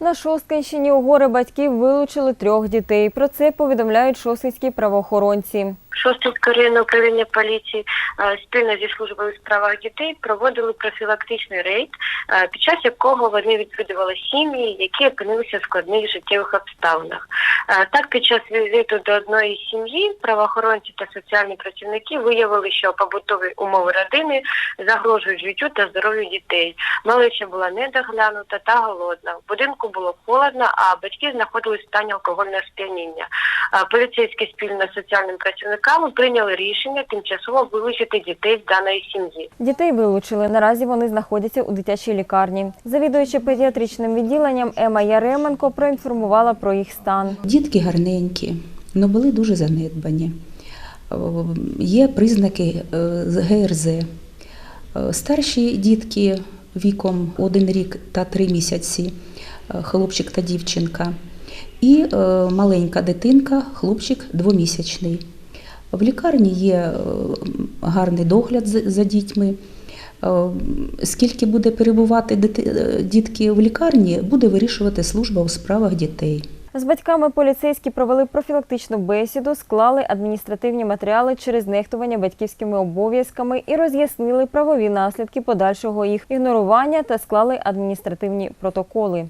На Шосткинщині у гори батьків вилучили трьох дітей. Про це повідомляють шосткинські правоохоронці. Шостинське районне управління поліції е, спільно зі службою у справах дітей проводили профілактичний рейд, е, під час якого вони відвідували сім'ї, які опинилися в складних життєвих обставинах. Е, Так, під час візиту до одної сім'ї правоохоронці та соціальні працівники виявили, що побутові умови родини загрожують життю та здоров'ю дітей. Малеча була недоглянута та голодна. В будинку було холодно, а батьки знаходились в стані алкогольного сп'яніння. Поліцейські спільно з соціальними працівниками прийняли рішення тимчасово вилучити дітей з даної сім'ї. Дітей вилучили. Наразі вони знаходяться у дитячій лікарні. Завідуюча педіатричним відділенням Ема Яременко проінформувала про їх стан. Дітки гарненькі, але були дуже занедбані. Є признаки е, з ГРЗ. Е, Старші дітки віком 1 рік та 3 місяці, е, хлопчик та дівчинка. І е, маленька дитинка, хлопчик двомісячний. В лікарні є е, гарний догляд за дітьми. Е, Скільки буде перебувати дітки в лікарні, буде вирішувати служба у справах дітей. З батьками поліцейські провели профілактичну бесіду, склали адміністративні матеріали через нехтування батьківськими обов'язками і роз'яснили правові наслідки подальшого їх ігнорування та склали адміністративні протоколи.